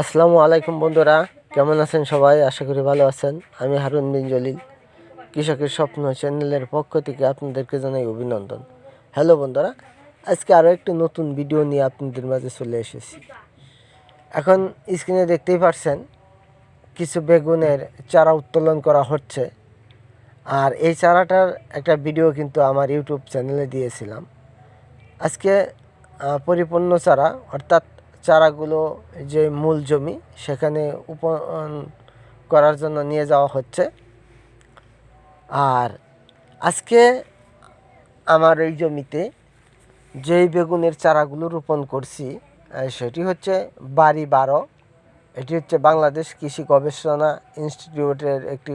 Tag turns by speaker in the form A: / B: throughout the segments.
A: আসসালামু আলাইকুম বন্ধুরা, কেমন আছেন সবাই? আশা করি ভালো আছেন। আমি হারুন বিন জলিল, কৃষকের স্বপ্ন চ্যানেলের পক্ষ থেকে আপনাদেরকে জানাই অভিনন্দন। হ্যালো বন্ধুরা, আজকে আরও একটি নতুন ভিডিও নিয়ে আপনাদের মাঝে চলে এসেছি। এখন স্ক্রিনে দেখতেই পারছেন, কিছু বেগুনের চারা উত্তোলন করা হচ্ছে। আর এই চারাটার একটা ভিডিও কিন্তু আমার ইউটিউব চ্যানেলে দিয়েছিলাম। আজকে পরিপূর্ণ চারা, অর্থাৎ চারাগুলো যে মূল জমি সেখানে উপন করার জন্য নিয়ে যাওয়া হচ্ছে। আর আজকে আমার এই জমিতে যেই বেগুনের চারাগুলো রোপণ করছি সেটি হচ্ছে বাড়ি বারো। এটি হচ্ছে বাংলাদেশ কৃষি গবেষণা ইনস্টিটিউটের একটি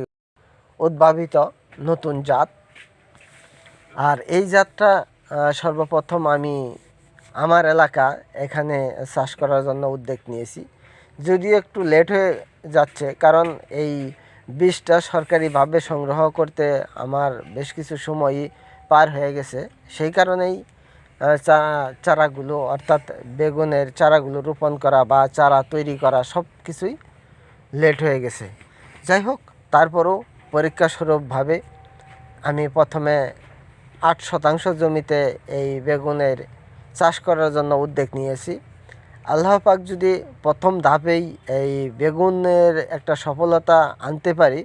A: উদ্ভাবিত নতুন জাত। আর এই জাতটা সর্বপ্রথম আমি আমার এলাকা এখানে চাষ করার জন্য উদ্যোগ নিয়েছি। যদিও একটু লেট হয়ে যাচ্ছে, কারণ এই বীজটা সরকারিভাবে সংগ্রহ করতে আমার বেশ কিছু সময়ই পার হয়ে গেছে। সেই কারণেই চারাগুলো অর্থাৎ বেগুনের চারাগুলো রোপণ করা বা চারা তৈরি করা সব কিছুই লেট হয়ে গেছে। যাই হোক, তারপরও পরীক্ষাস্বরূপভাবে আমি প্রথমে আট শতাংশ জমিতে এই বেগুনের চাষ করার জন্য উদ্যোগ নিয়েছি। আল্লাহ পাক যদি প্রথম ধাপেই এই বেগুনের একটা সফলতা আনতে পারি,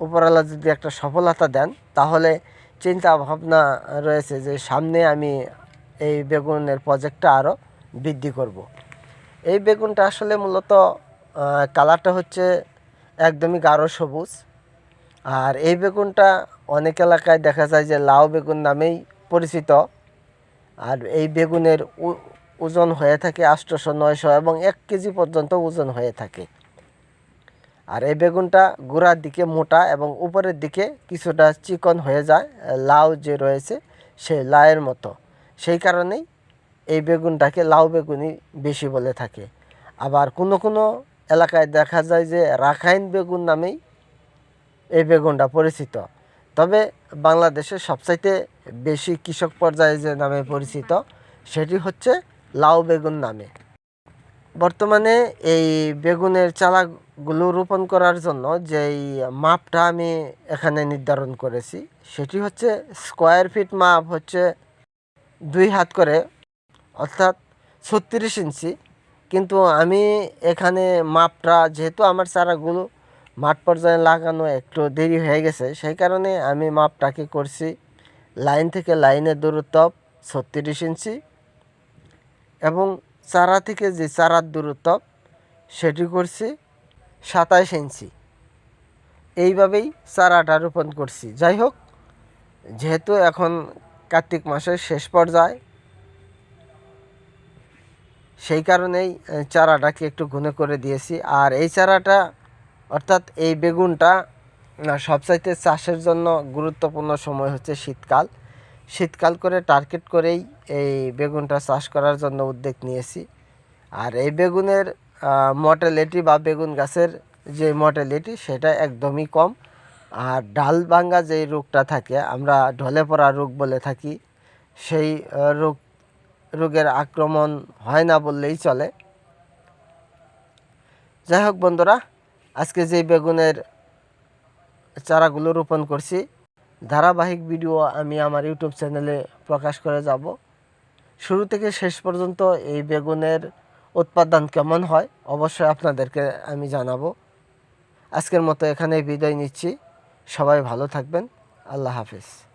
A: উপরওয়ালা যদি একটা সফলতা দেন, তাহলে চিন্তা ভাবনা রয়েছে যে সামনে আমি এই বেগুনের প্রজেক্টটা আরও বৃদ্ধি করব। এই বেগুনটা আসলে মূলত কালারটা হচ্ছে একদমই গাঢ় সবুজ। আর এই বেগুনটা অনেক এলাকায় দেখা যায় যে লাউ বেগুন নামেই পরিচিত। আর এই বেগুনের ওজন হয়ে থাকে আটশোশো নয়শো এবং এক কেজি পর্যন্ত ওজন হয়ে থাকে। আর এই বেগুনটা গোড়ার দিকে মোটা এবং উপরের দিকে কিছুটা চিকন হয়ে যায়, লাউ যে রয়েছে সেই লাউয়ের মতো। সেই কারণেই এই বেগুনটাকে লাউ বেগুনই বেশি বলে থাকে। আবার কোনো কোনো এলাকায় দেখা যায় যে রাখাইন বেগুন নামেই এই বেগুনটা পরিচিত। তবে বাংলাদেশের সবচাইতে বেশি কৃষক পর্যায়ে যে নামে পরিচিত, সেটি হচ্ছে লাউ বেগুন নামে। বর্তমানে এই বেগুনের চারাগুলো রোপণ করার জন্য যেই মাপটা আমি এখানে নির্ধারণ করেছি, সেটি হচ্ছে স্কোয়ার ফিট মাপ হচ্ছে দুই হাত করে, অর্থাৎ ছত্রিশ ইঞ্চি। কিন্তু আমি এখানে মাপটা, যেহেতু আমার চারাগুলো মাঠ পর্যায়ে লাগানো একটু দেরি হয়ে গেছে, সেই কারণে আমি মাপটাকে করছি লাইন থেকে লাইনের দূরত্ব ছত্রিশ ইঞ্চি এবং চারা থেকে যে চারার দূরত্ব সেটি করছি সাতাইশ ইঞ্চি। এইভাবেই চারাটা রোপণ করছি। যাই হোক, যেহেতু এখন কার্তিক মাসের শেষ পর্যায়ে, সেই কারণেই চারাটাকে একটু ঘুনে করে দিয়েছি। আর এই চারাটা, অর্থাৎ এই বেগুনটা সবচাইতে চাষের জন্য গুরুত্বপূর্ণ সময় হচ্ছে শীতকাল। শীতকাল করে টার্গেট করেই এই বেগুনটা চাষ করার জন্য উদ্যোগ নিয়েছি। আর এই বেগুনের মর্টালিটি বা বেগুন গাছের যে মর্টালিটি সেটা একদমই কম। আর ডাল ভাঙ্গা যেই রোগটা থাকে, আমরা ঢলে পড়া রোগ বলে থাকি, সেই রোগ, রোগের আক্রমণ হয় না বললেই চলে। যাই হোক বন্ধুরা, আজকে যে বেগুনের চারাগুলো রোপণ করছি। ধারাবাহিক ভিডিও আমি আমার ইউটিউব চ্যানেলে প্রকাশ করে যাব। শুরু থেকে শেষ পর্যন্ত এই বেগুনের উৎপাদন কেমন হয় অবশ্যই আপনাদেরকে আমি জানাব। আজকের মতো এখানে বিদায় নিচ্ছি। সবাই ভালো থাকবেন। আল্লাহ হাফিজ।